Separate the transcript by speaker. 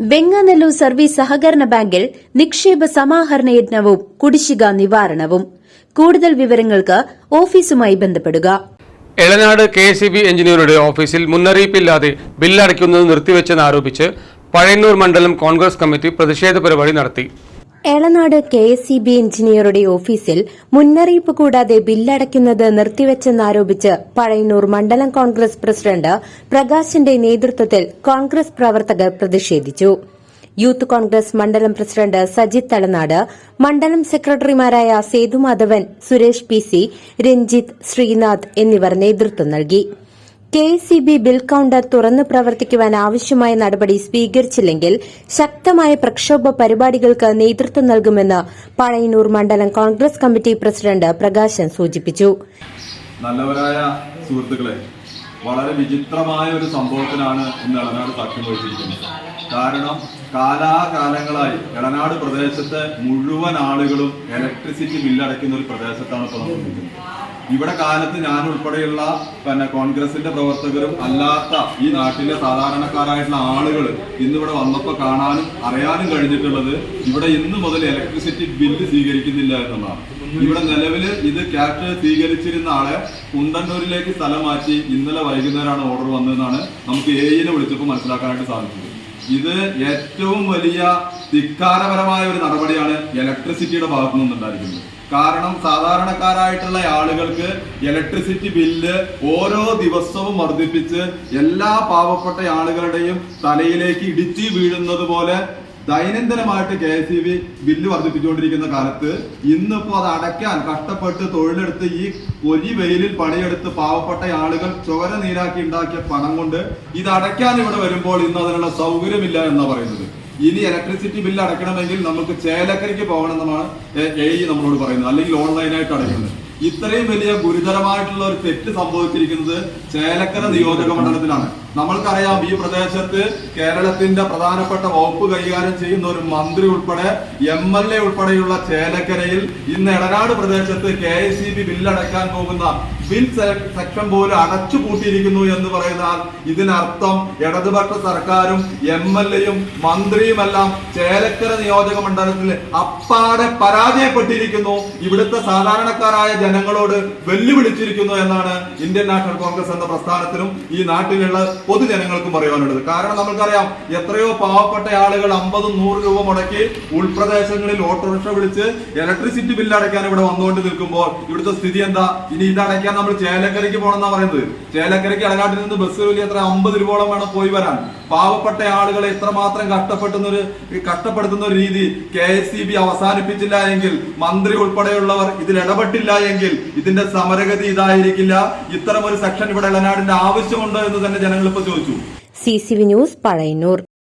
Speaker 1: Venganallur service സഹകരണ ബാങ്കിൽ നിക്ഷേപ സമാഹരണ യജ്ഞവും കുടിശ്ശിക നിവാരണവും. കൂടുതൽ വിവരങ്ങൾക്ക് ഓഫീസുമായി ബന്ധപ്പെടുക.
Speaker 2: എളനാട് കെ എസ് ബി എഞ്ചിനീയറുടെ ഓഫീസിൽ മുന്നറിയിപ്പില്ലാതെ ബില്ലടയ്ക്കുന്നത് നിർത്തിവെച്ചെന്നാരോപിച്ച് പഴയന്നൂർ മണ്ഡലം കോൺഗ്രസ് കമ്മിറ്റി പ്രതിഷേധ പരിപാടി നടത്തി.
Speaker 1: Elanad K S C B എഞ്ചിനീയറുടെ ഓഫീസിൽ മുന്നറിയിപ്പ് കൂടാതെ ബില്ലടയ്ക്കുന്നത് നിർത്തിവെച്ചെന്നാരോപിച്ച് പഴയന്നൂർ മണ്ഡലം കോൺഗ്രസ് പ്രസിഡന്റ് പ്രകാശിന്റെ നേതൃത്വത്തിൽ കോൺഗ്രസ് പ്രവർത്തകർ പ്രതിഷേധിച്ചു. യൂത്ത് കോൺഗ്രസ് മണ്ഡലം പ്രസിഡന്റ് സജിത് തളനാട് മണ്ഡലം സെക്രട്ടറിമാരായ സേതുമാധവൻ സുരേഷ് പി സി രഞ്ജിത്ത് ശ്രീനാഥ് എന്നിവർ നേതൃത്വം നൽകി. K C B bill counter തുറന്നു പ്രവർത്തിക്കുവാൻ ആവശ്യമായ നടപടി സ്വീകരിച്ചില്ലെങ്കിൽ ശക്തമായ പ്രക്ഷോഭ പരിപാടികൾക്ക് നേതൃത്വം നൽകുമെന്ന് പഴയന്നൂർ മണ്ഡലം കോൺഗ്രസ് കമ്മിറ്റി പ്രസിഡന്റ് പ്രകാശൻ സൂചിപ്പിച്ചു.
Speaker 3: നല്ലവരായ സുഹൃത്തുക്കളെ വളരെ വിചിത്രമായ ഒരു സംഭവത്തിനാണ് ഇന്ന് ഇളനാട് സാക്ഷ്യം വഹിച്ചിരിക്കുന്നത്. കാരണം കാലാകാലങ്ങളായി എടനാട് പ്രദേശത്തെ മുഴുവൻ ആളുകളും ഇലക്ട്രിസിറ്റി ബില്ലടയ്ക്കുന്ന ഒരു പ്രദേശത്താണ് ഇപ്പോൾ ഇവിടെ കാലത്ത് ഞാൻ ഉൾപ്പെടെയുള്ള പിന്നെ കോൺഗ്രസിന്റെ പ്രവർത്തകരും അല്ലാത്ത ഈ നാട്ടിലെ സാധാരണക്കാരായിട്ടുള്ള ആളുകൾ ഇന്നിവിടെ വന്നപ്പോൾ കാണാനും അറിയാനും കഴിഞ്ഞിട്ടുള്ളത് ഇവിടെ ഇന്ന് മുതൽ ഇലക്ട്രിസിറ്റി ബില്ല് സ്വീകരിക്കുന്നില്ല എന്നുള്ളതാണ്. ഇവിടെ നിലവിൽ ഇത് ക്യാഷ് സ്വീകരിച്ചിരുന്ന ആളെ കുണ്ടന്നൂരിലേക്ക് സ്ഥലം മാറ്റി ഇന്നലെ വൈകുന്നേരമാണ് ഓർഡർ വന്നതെന്നാണ് നമുക്ക് ഏയിനെ വിളിച്ചപ്പോൾ മനസ്സിലാക്കാനായിട്ട് സാധിച്ചത്. ഇത് ഏറ്റവും വലിയ ധിക്കാരപരമായ ഒരു നടപടിയാണ് ഇലക്ട്രിസിറ്റിയുടെ ഭാഗത്തു നിന്നുണ്ടായിരിക്കുന്നത്. കാരണം സാധാരണക്കാരായിട്ടുള്ള ആളുകൾക്ക് ഇലക്ട്രിസിറ്റി ബില്ല് ഓരോ ദിവസവും വർദ്ധിപ്പിച്ച് എല്ലാ പാവപ്പെട്ട ആളുകളുടെയും തലയിലേക്ക് ഇടിച്ചു വീഴുന്നത് പോലെ ദൈനംദിനമായിട്ട് K S E B bill വർദ്ധിപ്പിച്ചുകൊണ്ടിരിക്കുന്ന കാലത്ത് ഇന്നിപ്പോ അത് അടയ്ക്കാൻ കഷ്ടപ്പെട്ട് തൊഴിലെടുത്ത് ഈ ഒരു വെയിലിൽ പണിയെടുത്ത് പാവപ്പെട്ട ആളുകൾ ചോര നീരാക്കി ഉണ്ടാക്കിയ പണം കൊണ്ട് ഇത് അടയ്ക്കാൻ ഇവിടെ വരുമ്പോൾ ഇന്ന് അതിനുള്ള സൗകര്യമില്ല എന്നാ പറയുന്നത്. ഇനി ഇലക്ട്രിസിറ്റി ബില്ല് അടയ്ക്കണമെങ്കിൽ നമുക്ക് ചേലക്കരയ്ക്ക് പോകണമെന്നാണ് എ ഇ നമ്മളോട് പറയുന്നത്. അല്ലെങ്കിൽ ഓൺലൈനായിട്ട് അടയ്ക്കുന്നത്. ഇത്രയും വലിയ ഗുരുതരമായിട്ടുള്ള ഒരു തെറ്റ് സംഭവിച്ചിരിക്കുന്നത് ചേലക്കര നിയോജക മണ്ഡലത്തിലാണ്. നമ്മൾക്കറിയാം ഈ പ്രദേശത്ത് കേരളത്തിന്റെ പ്രധാനപ്പെട്ട വകുപ്പ് കൈകാര്യം ചെയ്യുന്ന ഒരു മന്ത്രി ഉൾപ്പെടെ എം എൽ എ ഉൾപ്പെടെയുള്ള ചേലക്കരയിൽ ഇന്ന് എടനാട് പ്രദേശത്ത് കെ എസ് സി ബി ബില്ലടക്കാൻ പോകുന്ന ബിൽ സെക്ഷൻ പോലും അടച്ചു പൂട്ടിയിരിക്കുന്നു എന്ന് പറയുന്നാൽ ഇതിനർത്ഥം ഇടതുപക്ഷ സർക്കാരും എം എൽ എയും മന്ത്രിയുമെല്ലാം ചേലക്കര നിയോജക മണ്ഡലത്തിൽ അപ്പാടെ പരാജയപ്പെട്ടിരിക്കുന്നു. ഇവിടുത്തെ സാധാരണക്കാരായ ജനങ്ങളോട് വെല്ലുവിളിച്ചിരിക്കുന്നു എന്നാണ് ഇന്ത്യൻ നാഷണൽ കോൺഗ്രസ് എന്ന പ്രസ്ഥാനത്തിനും ഈ നാട്ടിലുള്ള പൊതുജനങ്ങൾക്കും പറയാനുള്ളത് കാരണം നമുക്കറിയാം എത്രയോ പാവപ്പെട്ട ആളുകൾ അമ്പതും നൂറ് രൂപ മുടക്കി ഉൾപ്രദേശങ്ങളിൽ ഓട്ടോറിക്ഷ വിളിച്ച് ഇലക്ട്രിസിറ്റി ബില്ല് അടയ്ക്കാൻ ഇവിടെ വന്നുകൊണ്ട് നിൽക്കുമ്പോൾ ഇവിടുത്തെ സ്ഥിതി എന്താ? ഇനി ഇത് അടയ്ക്കാൻ നമ്മൾ ചേലക്കരയ്ക്ക് പോകണമെന്നാ പറയുന്നത്. ചേലക്കരയ്ക്ക് ഇടനാട്ടിൽ നിന്ന് ബസ് വലിയ എത്ര അമ്പത് രൂപയോളം വേണം പോയി വരാൻ. പാവപ്പെട്ട ആളുകളെ എത്രമാത്രം കഷ്ടപ്പെടുന്ന ഒരു കഷ്ടപ്പെടുത്തുന്ന ഒരു രീതി കെ എസ് ബി അവസാനിപ്പിച്ചില്ല എങ്കിൽ മന്ത്രി ഉൾപ്പെടെയുള്ളവർ ഇതിൽ ഇടപെട്ടില്ല എങ്കിൽ ഇതിന്റെ സമരഗതി ഇതായിരിക്കില്ല. ഇത്തരം ഒരു സെക്ഷൻ ഇവിടെ ഇളനാടിന്റെ ആവശ്യമുണ്ടോ എന്ന് തന്നെ ജനങ്ങൾ ചോദിച്ചു.
Speaker 1: C C V news Pazhayannur.